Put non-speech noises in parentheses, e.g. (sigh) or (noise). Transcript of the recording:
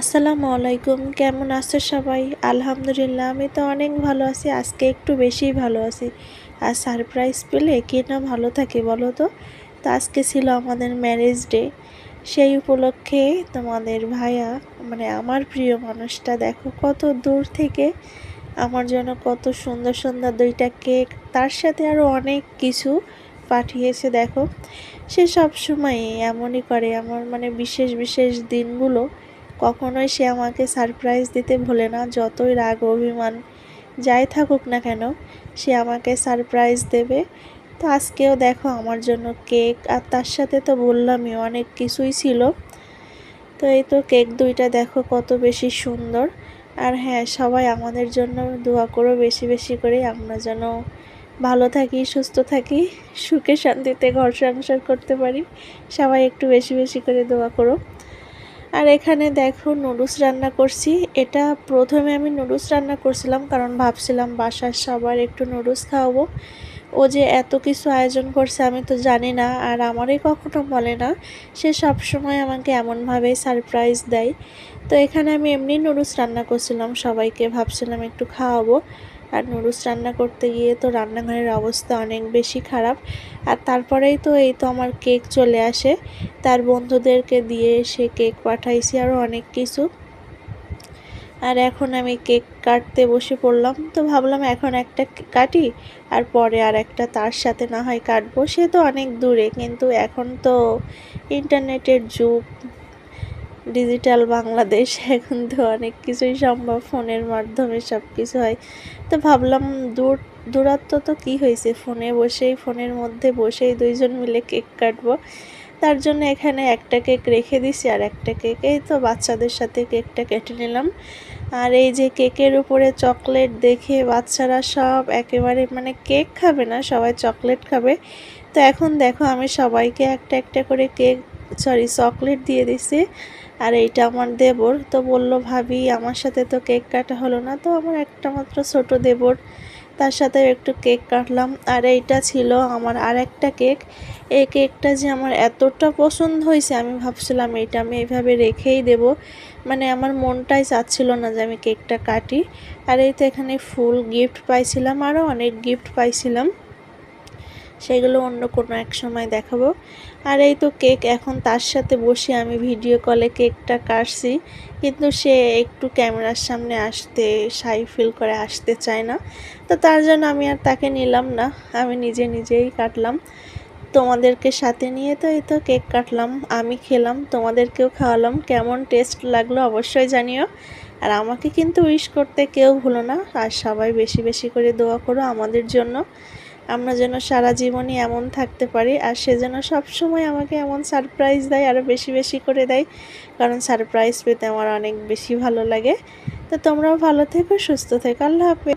আসসালামু আলাইকুম। কেমন আছো সবাই? আলহামদুলিল্লাহ আমি তো অনেক ভালো আছি। আজকে একটু বেশি ভালো আছি। আর সারপ্রাইজ পেলে কে না ভালো থাকে বলো তো? তো আজকে ছিল আমাদের ম্যারেজ ডে সেই উপলক্ষে তোমাদের ভাইয়া মানে আমার প্রিয় মানুষটা দেখো কত দূর থেকে আমার জন্য কত সুন্দর সুন্দর দুইটা কেক। তার সাথে আরও অনেক কিছু পাঠিয়েছে, দেখো। সে সব সময় এমনই করে। আমার মানে বিশেষ বিশেষ দিনগুলো কখনোই সে আমাকে সারপ্রাইজ দিতে ভোলে না। যতই রাগ, অভিমান, যাই থাকুক না কেন, সে আমাকে সারপ্রাইজ দেবে। তো আজকেও দেখো আমার জন্য কেক। আর তার সাথে তো বললামই অনেক কিছুই ছিল। তো এই তো কেক দুইটা দেখো কত বেশি সুন্দর। আর হ্যাঁ সবাই আমাদের জন্য দোয়া করো বেশি বেশি করে আমরা যেন ভালো থাকি, সুস্থ থাকি, সুখে শান্তিতে ঘর সংসার করতে পারি। সবাই একটু বেশি বেশি করে দোয়া করো। আর এখানে দেখো নুডলস রান্না করছি। এটা প্রথমে আমি নুডলস রান্না করছিলাম কারণ ভাবছিলাম বাসার সবার একটু নুডলস খাওয়াবো। ও যে এত কিছু আয়োজন করছে আমি তো জানি না, আর আমারই কখনো বলে না। সে সব সময় আমাকে এমনভাবেই সারপ্রাইজ দেয়। তো এখানে আমি এমনি নুডলস রান্না করছিলাম, সবাইকে ভাবছিলাম একটু খাওয়াবো। আর নুডলস রান্না করতে গিয়ে তো রান্নাঘরের অবস্থা অনেক বেশি খারাপ। আর তারপরেই তো এই তো আমার কেক চলে আসে। তার বন্ধুদেরকে দিয়ে সে কেক পাঠাইছি আরও অনেক কিছু। আর এখন আমি কেক কাটতে বসে পড়লাম। তো ভাবলাম এখন একটা কাটি, আর পরে আর একটা তার সাথে না হয় কাটবো। সে তো অনেক দূরে, কিন্তু এখন তো ইন্টারনেটের যুগ, ডিজিটাল বাংলাদেশ, (laughs) এখন তো অনেক কিছুই সম্ভব ফোনের মাধ্যমে সব কিছু হয়। তো ভাবলাম দূর, দূরত্ব তো কী হয়েছে? ফোনে বসেই, ফোনের মধ্যে বসেই দুইজন মিলে কেক কাটবো। তার জন্য এখানে একটা কেক রেখে দিছি আর একটা কেক, এই তো বাচ্চাদের সাথে কেকটা কেটে নিলাম। আর এই যে কেকের উপরে চকলেট দেখে বাচ্চারা সব একেবারে মানে কেক খাবে না, সবাই চকলেট খাবে। তো এখন দেখো আমি সবাইকে একটা একটা করে কেক, সরি, চকলেট দিয়ে দিছি আর এইটা আমার দেবর। তো বলল, ভাবি, আমার সাথে তো কেক কাটা হলো না। তো আমার একটা মাত্র ছোটো দেবর। তার সাথে একটু কেক কাটলাম। আর এইটা ছিল আমার আর একটা কেক। এই কেকটা যে আমার এতটা পছন্দ হয়েছে, আমি ভাবছিলাম এইটা আমি এইভাবে রেখেই দেব। মানে আমার মনটাই চাচ্ছিল না যে আমি কেকটা কাটি। আর এই তো এখানে ফুল গিফট পাইছিলাম আরও অনেক গিফট পাইছিলাম। সেগুলো অন্য কোনো এক সময় দেখাবো। আর এই তো কেক, এখন তার সাথে বসে আমি ভিডিও কলে কেকটা কাটছি। কিন্তু সে একটু ক্যামেরার সামনে আসতে, সাই ফিল করে আসতে চায় না। তো তার জন্য আমি আর তাকে নিলাম না, আমি নিজে নিজেই কাটলাম। তোমাদেরকে সাথে নিয়ে তো এই তো কেক কাটলাম, আমি খেলাম, তোমাদেরকেও খাওয়ালাম। কেমন টেস্ট লাগল অবশ্যই জানিও। আর আমাকে কিন্তু উইশ করতে কেউ ভুলো না, আর সবাই বেশি বেশি করে দোয়া করো আমাদের জন্য। আমরা যেন সারা জীবনই এমন থাকতে পারি আর সে যেন সবসময় আমাকে এমন সারপ্রাইজ দেয় আরও বেশি বেশি করে দেয়। কারণ সারপ্রাইজ পেতে আমার অনেক বেশি ভালো লাগে। তো তোমরাও ভালো থেকো, সুস্থ থেকো। আল্লাহ হাফেজ।